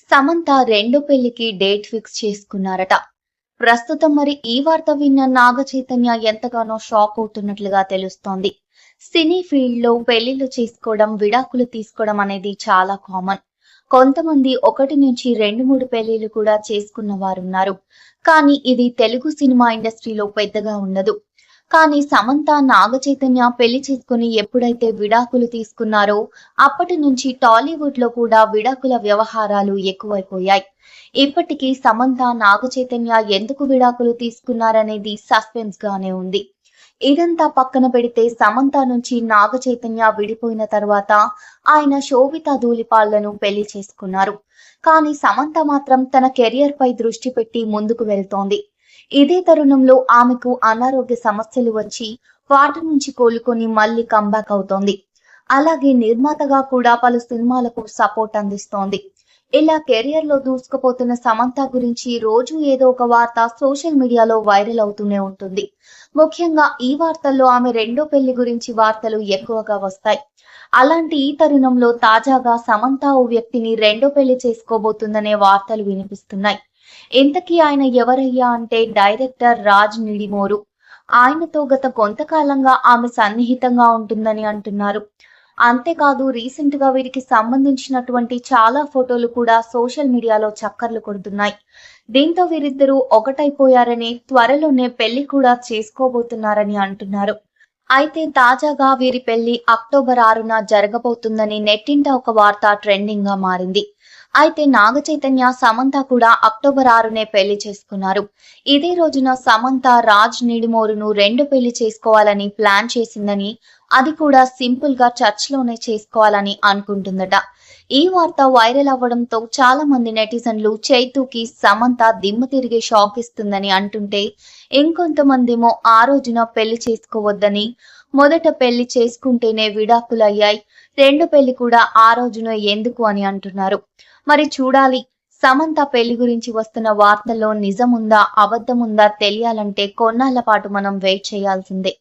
సమంత రెండో పెళ్ళికి date fix చేసుకున్నారట. ప్రస్తుతం మరి ఈ వార్త విన్న నాగ చైతన్య ఎంతగానో షాక్ అవుతున్నట్లుగా తెలుస్తోంది. సినీ ఫీల్డ్లో పెళ్ళిళ్ళు చేసుకోవడం విడాకులు తీసుకోవడం అనేది చాలా కామన్. కొంతమంది ఒకటి నుంచి రెండు మూడు పెళ్ళిళ్ళు కూడా చేసుకున్న వారున్నారు. కానీ ఇది తెలుగు సినిమా ఇండస్ట్రీలో పెద్దగా ఉండదు. కానీ సమంత నాగ చైతన్య పెళ్ళి చేసుకుని ఎప్పుడైతే విడాకులు తీసుకున్నారో అప్పటి నుంచి టాలీవుడ్లో కూడా విడాకుల వ్యవహారాలు ఎక్కువైపోయాయి. ఇప్పటికీ సమంత నాగ చైతన్య ఎందుకు విడాకులు తీసుకున్నారనేది సస్పెన్స్ గానే ఉంది. ఇదంతా పక్కన పెడితే సమంత నుంచి నాగ చైతన్య విడిపోయిన తర్వాత ఆయన శోభిత ధూళిపాళ్ళను పెళ్ళి చేసుకున్నారు. కానీ సమంత మాత్రం తన కెరియర్ పై దృష్టి పెట్టి ముందుకు వెళ్తోంది. ఇదే తరుణంలో ఆమెకు అనారోగ్య సమస్యలు వచ్చి వాటి నుంచి కోలుకొని మళ్ళీ కంబ్యాక్ అవుతోంది. అలాగే నిర్మాతగా కూడా పలు సినిమాలకు సపోర్ట్ అందిస్తోంది. ఇలా కెరియర్లో దూసుకుపోతున్న సమంత గురించి రోజు ఏదో ఒక వార్త సోషల్ మీడియాలో వైరల్ అవుతూనే ఉంటుంది. ముఖ్యంగా ఈ వార్తల్లో ఆమె రెండో పెళ్ళి గురించి వార్తలు ఎక్కువగా వస్తాయి. అలాంటి ఈ తరుణంలో తాజాగా సమంత ఓ వ్యక్తిని రెండో పెళ్ళి చేసుకోబోతుందనే వార్తలు వినిపిస్తున్నాయి. ఇంతకీ ఆయన ఎవరయ్యా అంటే డైరెక్టర్ రాజ్ నిడిమోరు. ఆయనతో గత కొంతకాలంగా ఆమె సన్నిహితంగా ఉంటుందని అంటున్నారు. అంతేకాదు రీసెంట్గా వీరికి సంబంధించినటువంటి చాలా ఫోటోలు కూడా సోషల్ మీడియాలో చక్కర్లు కొడుతున్నాయి. దీంతో వీరిద్దరూ ఒకటైపోయారని త్వరలోనే పెళ్ళి కూడా చేసుకోబోతున్నారని అంటున్నారు. అయితే తాజాగా వీరి పెళ్ళి అక్టోబర్ ఆరున జరగబోతుందని నెట్టింట ఒక వార్త ట్రెండింగ్గా మారింది. అయితే నాగ చైతన్య సమంత కూడా అక్టోబర్ ఆరునే పెళ్ళి చేసుకున్నారు. ఇదే రోజున సమంత రాజ్ నిడుమోరును రెండు పెళ్ళి చేసుకోవాలని ప్లాన్ చేసిందని అది కూడా సింపుల్గా చర్చ్లోనే చేసుకోవాలని అనుకుంటుందట. ఈ వార్త వైరల్ అవ్వడంతో చాలా మంది నెటిజన్లు చైతుకి సమంత దిమ్మ తిరిగి షాక్ ఇస్తుందని అంటుంటే ఇంకొంతమందేమో ఆ రోజున పెళ్ళి చేసుకోవద్దని మొదట పెళ్ళి చేసుకుంటేనే విడాకులయ్యాయి రెండు పెళ్ళి కూడా ఆ రోజున ఎందుకు అని అంటున్నారు. మరి చూడాలి సమంత పెళ్ళి గురించి వస్తున్న వార్తల్లో నిజముందా అబద్ధముందా తెలియాలంటే కొన్నాళ్ళ పాటు మనం వెయిట్ చేయాల్సిందే.